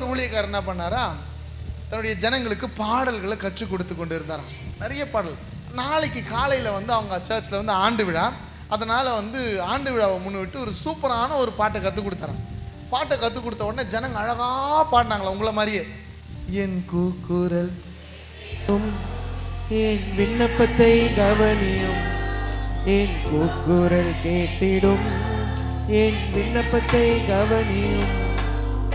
ஒரு ஊழியக்காரர் என்ன பண்ணாரா? தன்னுடைய ஜனங்களுக்கு பாடல்களை கற்றுக் கொடுத்து கொண்டு இருந்தாராம் நிறைய பாடல். நாளைக்கு காலையில் வந்து அவங்க சர்ச்சில் வந்து ஆண்டு விழா. அதனால் வந்து ஆண்டு விழாவை முன்னிட்டு ஒரு சூப்பரான ஒரு பாட்டை கற்றுக் கொடுத்தாராம். பாட்டை கற்றுக் கொடுத்த உடனே ஜனங்க அழகாக பாடினாங்களா உங்களை மாதிரியே. என் கூக்குரல் என் விண்ணப்பத்தை கவனியும். என் கூக்குரல் கேட்டிடும். என் விண்ணப்பத்தை கவனியும்.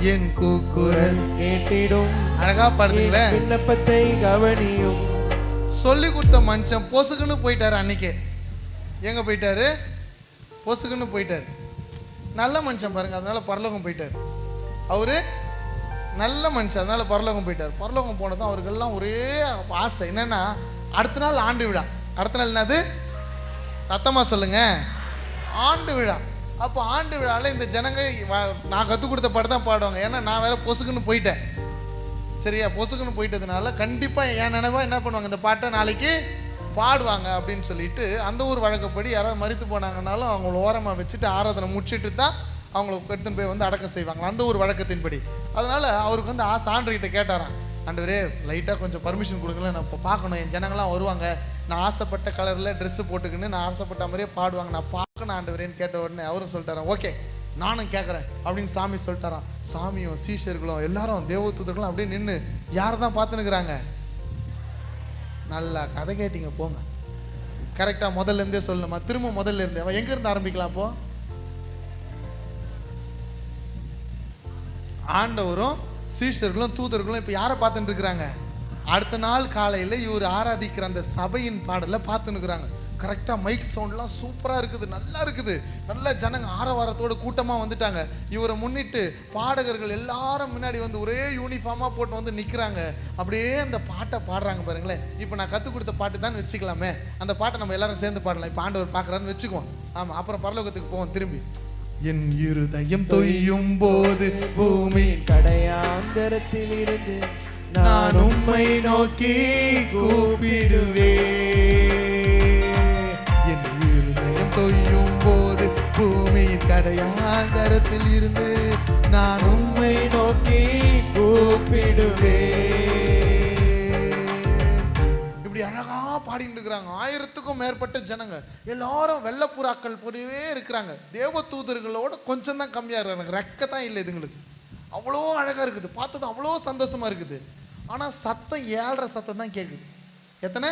என் கூக்குரல். கேட்டிடும். அழகா பாடுதுங்களே என் விண்ணப்பத்தை கவனியும். சொல்லி கொடுத்த மனுஷன் பொசுக்குன்னு போயிட்டாரு அன்னைக்கே. எங்க போயிட்டாரு? பொசுக்குன்னு போயிட்டாரு. நல்ல மனுஷன் பாருங்க அதனால பரலோகம் போயிட்டாரு. அவரு நல்ல மனுஷன் அதனால பரலோகம் போயிட்டார். பரலோகம் போனதும் அவருக்கெல்லாம் ஒரே ஆசை. என்னன்னா அடுத்த நாள் ஆண்டு விழா. அடுத்த நாள் என்னது? சத்தமா சொல்லுங்க. ஆண்டு விழா. அப்போ ஆண்டு விழாவில் இந்த ஜனங்க நான் கற்றுக் கொடுத்த பாட்டு தான் பாடுவாங்க. ஏன்னா நான் வேற பொசுக்குன்னு போயிட்டேன். சரியா? பொசுக்குன்னு போயிட்டதுனால கண்டிப்பாக என் நினைவா என்ன பண்ணுவாங்க? இந்த பாட்டை நாளைக்கு பாடுவாங்க அப்படின்னு சொல்லிட்டு அந்த ஊர் வழக்கப்படி யாராவது மறித்து போனாங்கனாலும் அவங்கள ஓரமாக வச்சுட்டு ஆராதனை முடிச்சிட்டு தான் அவங்கள எடுத்துன்னு போய் வந்து அடக்கம் செய்வாங்க. அந்த ஊர் வழக்கத்தின்படி. அதனால அவருக்கு வந்து ஆசை கேட்டாரான் கேட்டாராம். ஆண்டவரே லைட்டாக கொஞ்சம் பர்மிஷன் கொடுங்களேன். நான் இப்போ பார்க்கணும். என் ஜனங்களாம் வருவாங்க. நான் ஆசைப்பட்ட கலரில் ட்ரெஸ்ஸு போட்டுக்கின்னு நான் ஆசைப்பட்ட மாதிரியே பாடுவாங்க. நான் பார்க்கணும் ஆண்டவரேன்னு கேட்ட உடனே அவரும் சொல்லிட்டாரன் ஓகே நானும் கேட்குறேன் அப்படின்னு சாமி சொல்லிட்டாராம். சாமியும் சீஷர்களும் எல்லாரும் தேவதூதர்களும் அப்படியே நின்று யாரை தான் பார்த்துனுக்குறாங்க நல்லா கதை கேட்டிங்க போங்க. கரெக்டாக முதல்ல இருந்தே சொல்லணுமா? திரும்ப முதல்ல இருந்தே. அவன் எங்கேருந்து ஆரம்பிக்கலாம் அப்போ? ஆண்டவரும் சீஷர்களும் தூதர்களும் இப்போ யாரை பார்த்துட்டு இருக்கிறாங்க அடுத்த நாள் காலையில் இவர் ஆராதிக்கிற அந்த சபையின் பாடலை பார்த்துன்னுக்குறாங்க. கரெக்டாக மைக் சவுண்ட்லாம் சூப்பராக இருக்குது நல்லா இருக்குது. நல்ல ஜனங்க ஆரவாரத்தோட கூட்டமாக வந்துட்டாங்க. இவரை முன்னிட்டு பாடகர்கள் எல்லாரும் முன்னாடி வந்து ஒரே யூனிஃபார்மாக போட்டு வந்து நிற்கிறாங்க அப்படியே அந்த பாட்டை பாடுறாங்க பாருங்களேன். இப்போ நான் கற்றுக் கொடுத்த பாட்டு தான் வச்சுக்கலாமே. அந்த பாட்டை நம்ம எல்லாரும் சேர்ந்து பாடலாம். இப்போ ஆண்டவர் பார்க்குறான்னு வச்சுக்குவோம். ஆமாம் அப்புறம் பரலோகத்துக்கு போவோம் திரும்பி. என் இருதயம் தொய்யும் போது பூமி கடையாந்தரத்தில் இருந்து நோக்கி கூப்பிடுவே. என் இருதயம் தொய்யும் போது பூமியின் கடையாந்தரத்தில் இருந்து நான் உண்மை நோக்கி கூப்பிடுவே. இப்படி அழகா பாடிட்டு இருக்கிறாங்க. ஆயிரத்துக்கும் மேற்பட்ட ஜனங்க. எல்லாரும் வெள்ளப்புறாக்கள் போலவே இருக்கிறாங்க. தேவதூதர்களோட கொஞ்சம் தான் கம்மியாக இருக்கிறாங்க. ரெக்க தான் இல்லை இதுங்களுக்கு. அவ்வளோ அழகாக இருக்குது. பார்த்தது அவ்வளோ சந்தோஷமா இருக்குது. ஆனால் சத்தம் ஏழரை சத்தம் தான் கேட்குது எத்தனை?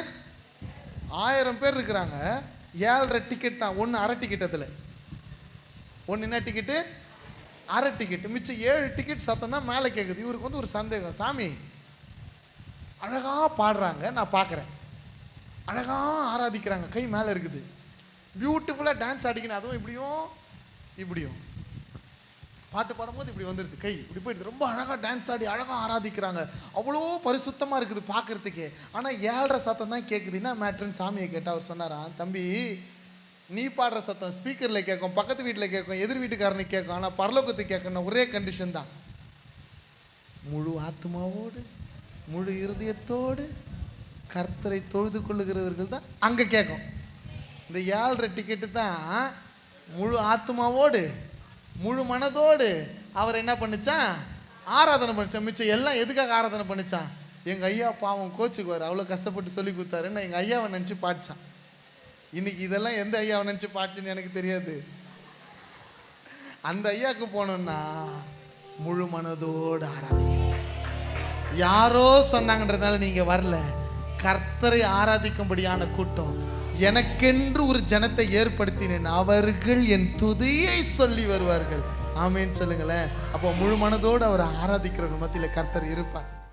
ஆயிரம் பேர் இருக்கிறாங்க. ஏழரை டிக்கெட் தான். ஒன்று அரை டிக்கெட் அதில். ஒன்று என்ன டிக்கெட்டு அரை டிக்கெட் மிச்சம் ஏழு டிக்கெட் சத்தம் தான் மேலே கேட்குது இவருக்கு வந்து ஒரு சந்தேகம். சாமி அழகாக பாடுறாங்க. நான் பார்க்குறேன் அழகாக ஆராதிக்கிறாங்க. கை மேலே இருக்குது. பியூட்டிஃபுல்லாக டான்ஸ் ஆடிக்கணும் அதுவும் இப்படியும் இப்படியும். பாட்டு பாடும்போது இப்படி வந்துடுது கை இப்படி போயிடுது. ரொம்ப அழகாக டான்ஸ் ஆடி அழகாக ஆராதிக்கிறாங்க. அவ்வளோ பரிசுத்தமாக இருக்குது பார்க்கறதுக்கே ஆனால் ஏழரை சத்தம் தான் கேட்குது என்ன மேட்ருன்னு சாமியை கேட்டால் அவர் சொன்னாராம் தம்பி நீ பாடுற சத்தம் ஸ்பீக்கரில் கேட்கும் பக்கத்து வீட்டில் கேட்கும் எதிர் வீட்டுக்காரனுக்கு கேட்கும் ஆனால் பரலோகத்துக்கு கேட்கணும் ஒரே கண்டிஷன் தான். முழு ஆத்மாவோடு முழு இருதயத்தோடு கர்த்தரை தொழுது கொள்ளுகிறவர்கள் தான் அங்கே கேட்கும் இந்த ஏழரை டிக்கெட்டு தான் முழு ஆத்மாவோடு முழு மனதோடு அவர் என்ன பண்ணிச்சா ஆராதனை பண்ணிச்சான். மிச்சம் எல்லாம் எதுக்காக ஆராதனை பண்ணிச்சான்? எங்கள் ஐயா பாவம் கோச்சுக்குவார். அவ்வளோ கஷ்டப்பட்டு சொல்லி கொடுத்தாருன்னு எங்கள் ஐயாவை நினச்சி பாடிச்சான். இன்னைக்கு இதெல்லாம் எந்த ஐயாவை நினச்சி பாடிச்சுன்னு எனக்கு தெரியாது. அந்த ஐயாவுக்கு போனோம்னா முழு மனதோடு ஆராதிக்க யாரோ சொன்னாங்கன்றதுனால நீங்க வரல. கர்த்தரை ஆராதிக்கும்படியான கூட்டம் எனக்கென்று ஒரு ஜனத்தை ஏற்படுத்தினேன். அவர்கள் என் துதியை சொல்லி வருவார்கள். ஆமேன்னு சொல்லுங்களேன். அப்போ முழு மனதோடு அவர் ஆராதிக்கிறவர்கள் மத்தியில் கர்த்தர் இருப்பார்.